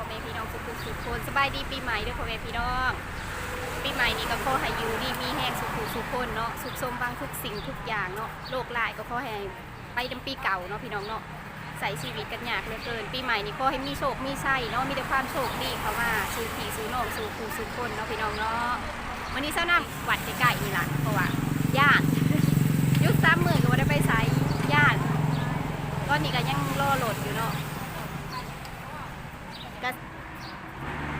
พ่อแม่พี่น้องทุกทุกทุกคนสบายดีปีใหม่ด้วยพ่อแม่พี่น้อง ปีใหม่นี้ก็ขอให้อยู่ดีมีแห้งสุขสุขคนเนาะสุขสมบางทุกสิ่งทุกอย่างเนาะโลกลายก็ขอให้ไปดำปีเก่าเนาะพี่น้องเนาะใส่ชีวิตกันยากเหลือเกิน ปีใหม่นี้ขอให้มีโชคมีชัยเนาะมีแต่ความโชคดีเข้ามาสู่ผีสู่น้องสู่ครูสู่คนเนาะพี่น้องเนาะวันนี้เช้าน้ำวัดใกล้ๆนี่ล่ะเพราะว่าญาติยุคสามหมื่นก็ไม่ได้ไปใช้ญาติตอนนี้ก็ยังรอโหลดอยู่เนาะ ก็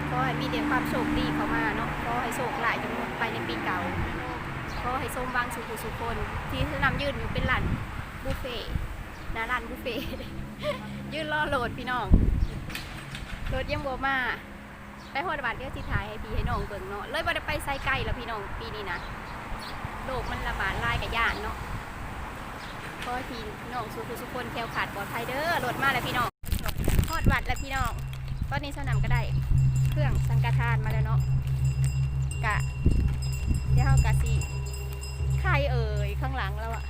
ขอให้มีเดียความโชคดีเข้ามาเนาะขอให้โชคหลายจนหมดไปในปีเก่าขอให้สมวังสุขสุขคน ที่นำยืนอยู่เป็นหลานบุฟเฟ่นาร้านบุฟเฟ่ยืนรอโหลดพี่น้องโหลดยังบ่มาไปฮอดบาทเดียวที่ถ่ายให้พี่ให้น้องเบิ่งเนาะเลยบ่ได้ไปไซไกลแล้วพี่น้องปีนี้นะโรคมันระบาดไล่กับย่านเนาะขอให้พี่น้องสุขสุขคนแคล้วขาดปลอดภัยเด้อรถมาแล้วพี่น้องทอดวัดแล้วพี่น้อง ตอนนี้สนามก็ได้เครื่องสังฆทานมาแล้วเนาะกะเดี๋ยวเฮากะสิใครเอ่ยข้างหลังแล้วอะ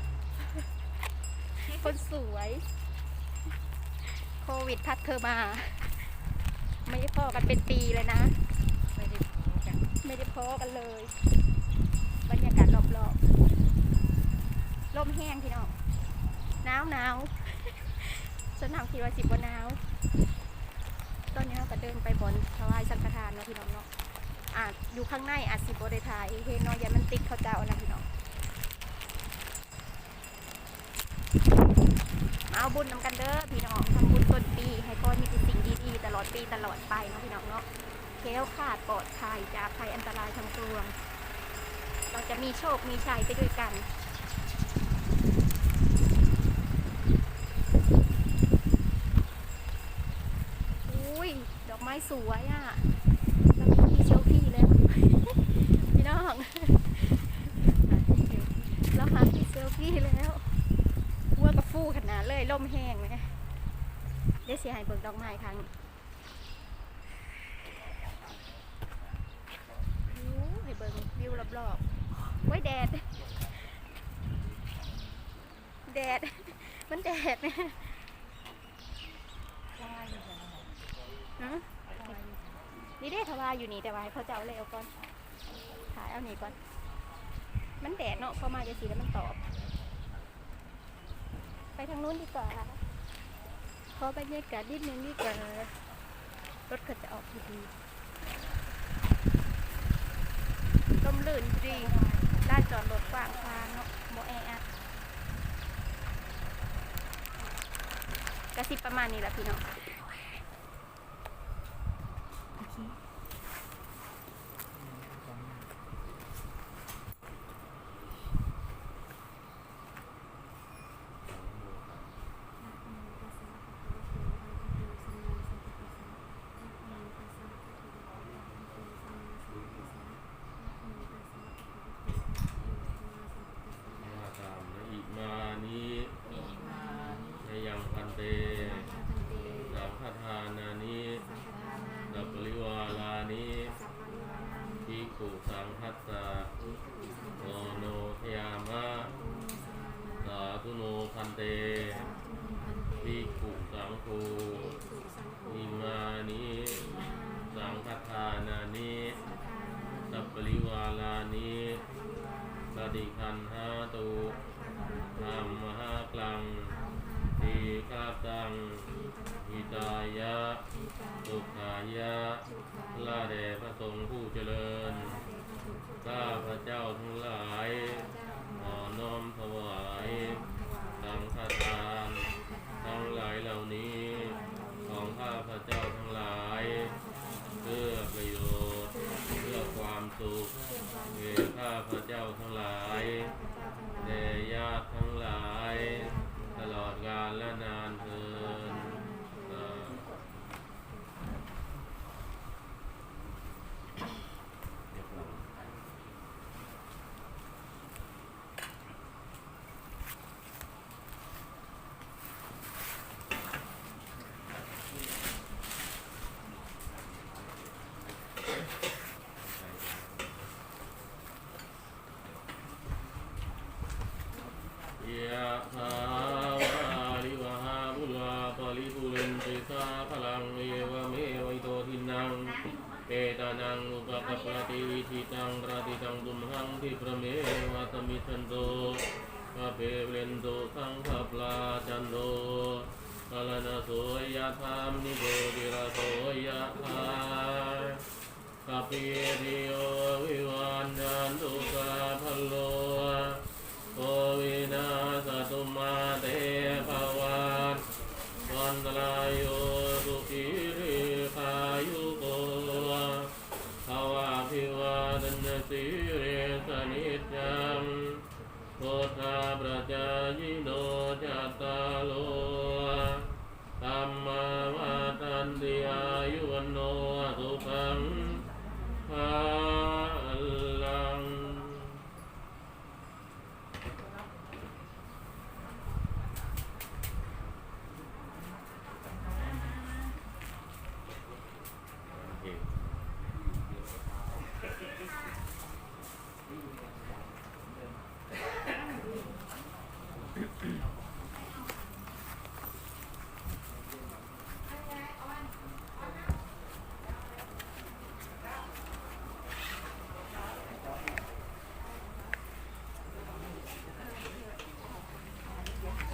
คนสวย โควิดพัดเธอมา ไม่ได้พอกันเป็นปีเลยนะ ไม่ได้พูดกันไม่ได้พอกันเลย บรรยากาศรอบๆลมแห้งพี่น้องหนาวหนาวสนามคิดว่าสิบว่าหนาว ตอนนี้เราก็เดินไปบนถวายสังฆทานเนาะพี่น้องเนาะอาจอยู่ข้างในอาจสิบได้ถ่ายเฮนอยามันติดเขาเจ้านะพี่น้องมาเอาบุญนำกันเด้อพี่น้องทำบุญต้นปี ให้พ่อมีสิ่งดีๆตลอดปีตลอดไปเนาะพี่น้องเนาะแคล้วคลาดปลอดภัยจากภัยอันตรายทั้งปวง เราจะมีโชคมีชัยไปด้วยกัน อุ้ย ดอกไม้สวยอะเรามีที่เซลฟี่แล้วพี่น้องเราหาที่เซลฟี่แล้ววัวกับฟู่ขนาดเลยล่มแห้งเลยเดี๋ยวเสียหายเบิกดอกไม้ครั้งวิวให้เบิ่งวิวรอบๆไว้ยแดด แดด มันแดดเนี่ยว่าอยู่กันฮะ นี่ได้ทวาอยู่นี่แต่ว่าให้เขาจะเอาเลยเอาก่อนถ่ายเอานี่ก่อน มันแดดเนาะพอมาจะสีแล้วมันตอบ ไปทางนู้นดีกว่าขอบรรยากาศนิดนึงดีกว่ารถเขาจะออกดีๆลมลื่นดีด้านจอดรถกว้างทางเนาะโมแออัดกระซิบประมาณนี้แหละพี่น้อง มาตามนะอิมานินยังพันเต สังฆทานานิสัพป ริวาลานิทิกุสังคัสสะโอโนทยามะสาธุโนพันเตทิกุสังคูอิมานิสังฆทานานิสัพปริวาลานิปฏิคันหาตุธรรมหากลังทีฆาตังหิตายะ สุขายะลาแด่พระสงฆ์ผู้เจริญ ข้าพระเจ้าทั้งหลายขอน้อมถวายสังฆทานทั้งหลายเหล่านี้ ของข้าพระเจ้าทั้งหลาย เพื่อประโยชน์ เพื่อความสุขแก่ข้าพระเจ้าทั้งหลายแด่ญาติทั้งหลาย ตลอดกาลและนานเทินสาธุ เอตานังอุปกปป ติตังราติตังตุมหังทิประเมวะตมิชันโตกะเพเวนโตสังฆปลาจันโตกาลนาโสยะธรรมนิโกติระโสยะธากัปปิริโยวิวันจันตุกาพลโลโควินาสตุมาเตภวันวันตรายโยสุขีริขายุโกภวะพิวาดนสิเรสนิจจังโพธาประจายิโนจัตตาโล ธัมมาวาทันติอายุวันโนสุขังภาลัง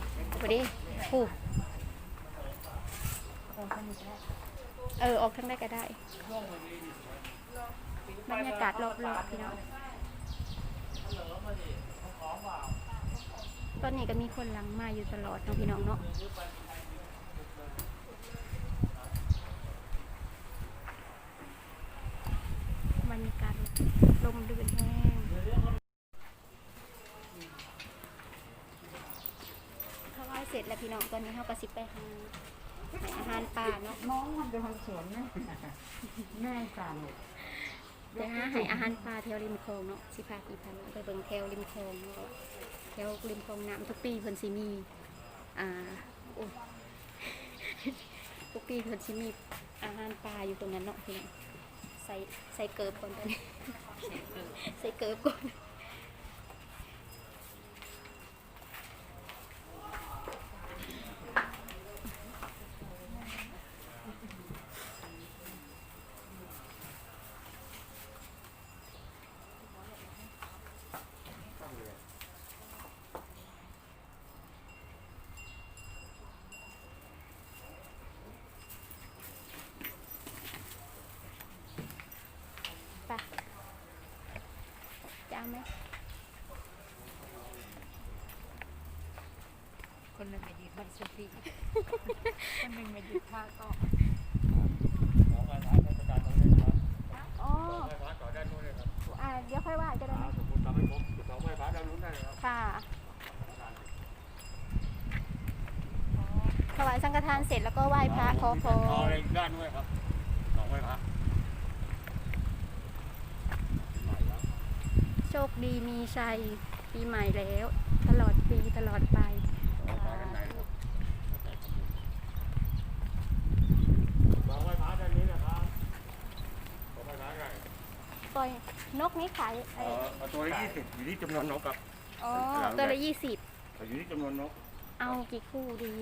โอเค ดีผู้เออ ออกทางได้ก็ได้ บรรยากาศรอบๆพี่น้องตอนนี้ก็มีคนหลังมาอยู่ตลอดเนาะพี่น้องเนาะบรรยากาศลมลื่นแห้ง ถ้าไหว้เส ร็จแล้วพี่น้องตอนนี้เขาก็สิไปหาอาหารป่าเนาะน้องมันเป็นคนสวนนะแม่สั่นไปหาให้อาหารปลาแถวริมคลองเนาะสิพาพี่พาน้องไปเบิ่งแถวริมคลองเนาะแถวริมคลองน้ำทุกปีเพิ่นสิมีอ่าโอ้ยทุกปีเพิ่นสิมีอาหารปลาอยู่ตรงนั้นเนาะพี่น้องใส่ใส่เกิบก่อนตอนนี้ใส่เกิบก่อน ไหมคนหนึ่งมายืนบันสุฟีคนหนึ่งมายืนท่าก็ของไหว้พระราชการตรงนี้นะครับอ๋อไหว้พระต่อด้านนู้นเลยครับอ่าเดี๋ยวค่อยว่าจะได้ไหมสมมติทำให้ผมจุดสองไหว้พระด้านนู้นได้เลยครับค่ะถวายสังฆทานเสร็จแล้วก็ไหว้พระขอพต่อรเลยด้านนู้นเลยครับสองไหว้พระ โชคดีมีชัยปีใหม่แล้ว ตลอดปีตลอดไปสองไหว้พระด้านไหนครับสองไหว้พระด้านนี้นะครับสองไหว้พระได้ปล่อยนกนี้ขายเอ่อเอาตัวละยี่สิบอยู่ที่จำนวนนกครับอ๋อตัวละยี่สิบอยู่ที่จำนวนนกเอากี่คู่ดี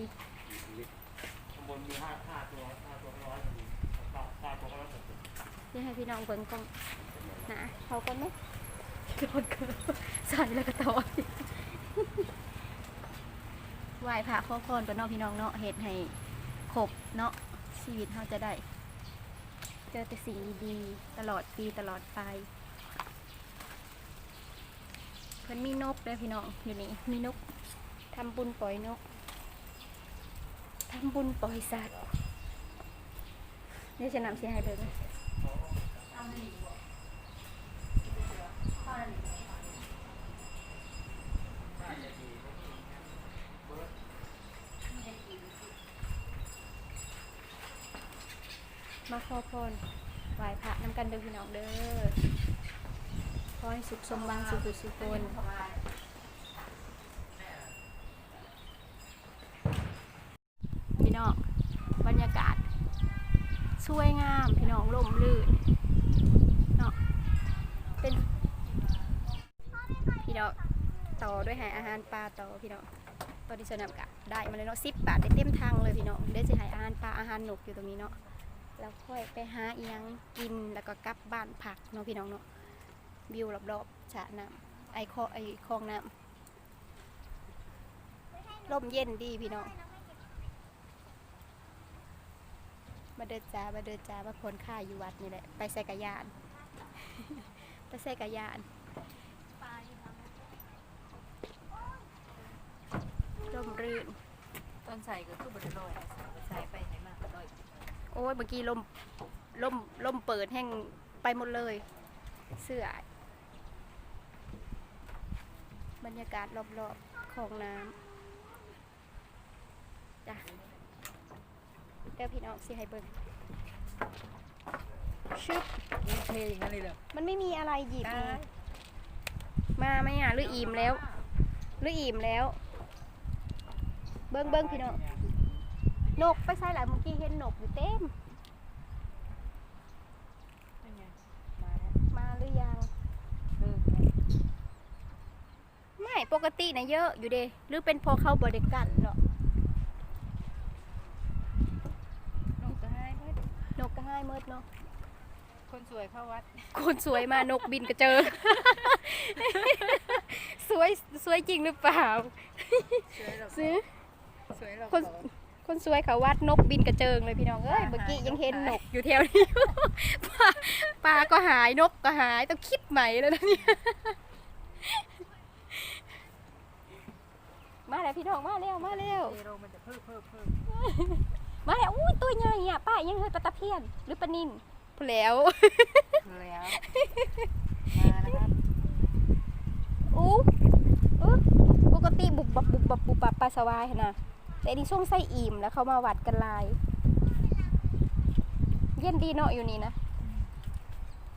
ข้างบนมีห้าห้าตัวห้าตัวร้อยมีห้าห้าตัวก็ร้อยหกสิบจะให้พี่น้องเบิ่งกล้องนะเขาก็ไม่ โดนเกินใส่แล้วก็ต่อยไหว้พระขอพรกันเนาะพี่น้องเนาะเฮ็ดให้ครบเนาะชีวิตเราจะได้ เจอแต่สิ่งดีๆตลอดปีตลอดไปเพิ่นมีนกด้วยพี่น้องอยู่นี่มีนกทำบุญปล่อยนกทำบุญปล่อยสัตว์เดี๋ยจะนำเสียให้เบิ่ง มาขอพรไหว้พระนำกันเด้อพี่น้องเด้อขอให้สุขสมหวังสุขสุขคนพี่น้องบรรยากาศ สวยงาม พี่น้องลมลื่นเนาะเป็น พี่น้องต่อด้วยให้อาหารปลาต่อพี่น้องตอนที่สนามกะได้มาเลยเนาะสิบบาทได้เต็มทางเลยพี่น้องเดี๋ยวจะให้อาหารปลาอาหารนกอยู่ตรงนี้เนาะแล้วค่อยไปหาเอียงกินแล้วก็กลับบ้านพักเนาะพี่น้องเนาะวิวรอบๆฉะน้ำไอคอไอคลองน้ำลมเย็นดีพี่น้องมาเดินจ้ามาเดินจ้ามาพนค่ายอยู่วัดนี่แหละไปใส่กระยานไปใส่กระยาน ร่มรื่นต้นใส่ก็คือบริโลอยใส่ไปไหนมาก็ลอยโอ้ยเมื่อกี้ลมลมลมเปิดแห้งไปหมดเลย เสื้อ บรรยากาศรอบๆของน้ำจ้ะเดี๋ยวพี่น้องสิให้เบิ่งชึบนี่เทอย่างนั้นเลยเหรอมันไม่มีอะไรหยิบได้นี่มาไหมอะหรืออิ่มแล้ว หรืออิ่มแล้ว เบิ้งเบิ้งพี่น้องนกไปใส่หลายเมื่อกี้เห็นนกอยู่เต็มเป็นไงมาแล้วมาหรือยังเริ่มไม่ปกตินะเยอะอยู่เดะหรือเป็นเพอเข้าบริกันเหรอนกก็ให้เฮ้ยนกก็ให้เมิดเนาะคนสวยเข้าวัด คนสวยมานกบินกระเจิงสวยสวยจริงหรือเปล่าสวยหรอกซื้อส วยหรอกคนคนสวยเขาวัดนกบินกระเจิงเลยพี่น้องเอ้ยเมื่อกี้ยังเห็นนกอยู่แถวนี้ปลาปลาก็หายนกก็หายต้องคิดใหม่แล้วนะเนี่ยมาแล้วพี่น้องมาแล้วมาแล้วเทโรมันจะเพิ่มเพิ่มเพิ่มมาแล้วอุ้ยตัวใหญ่อะป้ายังเคยปลาตะเพียนหรือปลานินพูดแล้วแล้วมาแล้วครับอู้อู้ปกติบุบบับบุบบับบุบบับปลาสวายหั่นนะ แต่อันนี้ช่วงไส้อิ่มแล้วเขามาวัดกันลาย เย็นดีเนาะอยู่นี่นะ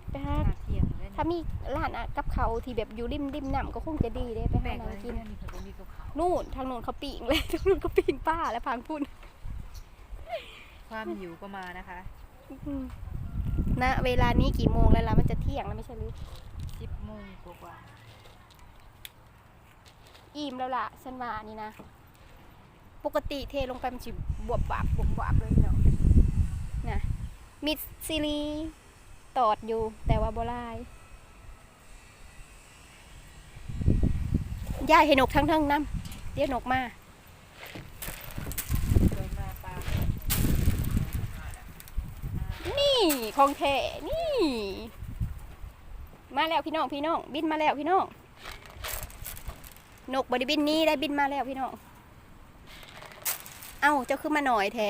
ไปหาหาเที่ยงเลยถ้ามีร้านอะกับเขาวที่แบบอยู่ริมริมน้ำก็คงจะดีเด้ไปแปลหากเลยน้ำกินมีเขาก็มีกับเขานู่นทางนู้นเขาปีงเลยทางนู้นเขาปีงป้าและพางพุ่นความหิวก็มานะคะอืมณเวลานี้กี่โมงแล้วล่ะมันจะเที่ยงแล้วไม่ใช่หรือสิบโมงกว่าอิ่มแล้วล่ะฉันว่านี่นะ ปกติเทลงไปมันจิบวบบาบบวบบาบเลยเนาะนะมีซีรีส์ตอดอยู่แต่ว่าโบลายย่ายให้นกทั้งทั้งน้ำเรียกนกมานี่ของแท้นี่ มาแล้วพี่น้องพี่น้อง บินมาแล้วพี่น้องนกบไดิบินนี้ได้บินมาแล้วพี่น้อง เอ้าเจ้าขึ้นมาหน่อยแท้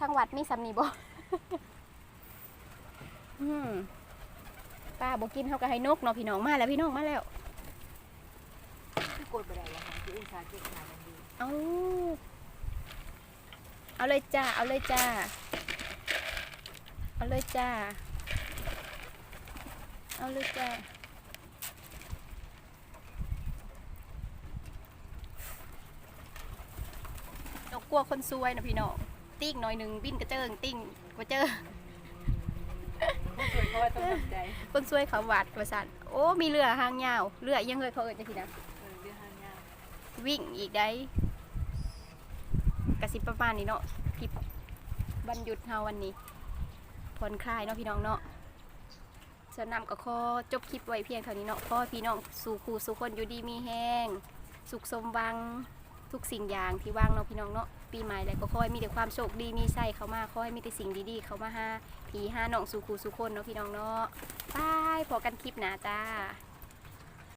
ทางวัดมีสำนีบ่อืมป้าบอกกินเขาก็ให้นกเนาะพี่น้องมาแล้วพี่น้องมาแล้วที่กดไปได้แล้วค่ะที่อุตสาหกิจงานมันดีเอาเอาเลยจ้า เอาเลยจ้า เอาเลยจ้า เอาเลยจ้า กกลัวคนซวยนะพี่น้องติ้งหน่อยหนึ่งบินกระเจิงติ้งกระเจิงผู้สวยเขาว่าต้องทำใจคนซวยเขาวัดประสันโอ้มีเรือหางยาวเรือยังเคยเขาเอินจะทีนะเออเรื่องหางยากวิ่งอีกได้กระสิบประมาณนี้เนาะคลิปวันหยุดเฮาวันนี้ผ่อนคลายเนาะพี่น้องเนาะสนำก็ขอจบคลิปไว้เพียงเท่านี้เนาะขอให้พี่น้องสู่ครูสู่คนอยู่ดีมีแห้งสุขสมหวังทุกสิ่งอย่างที่ว่างเนาะพี่น้องเนาะ ปีใหม่แล้วก็ขอให้มีแต่ความโชคดีมีไส้เข้ามาขอให้มีแต่สิ่งดีๆ เข้ามาหาผีห้าน้องสู่ครูสู่คนเนาะพี่น้องเนาะบายพอกันคลิปหนาจ้า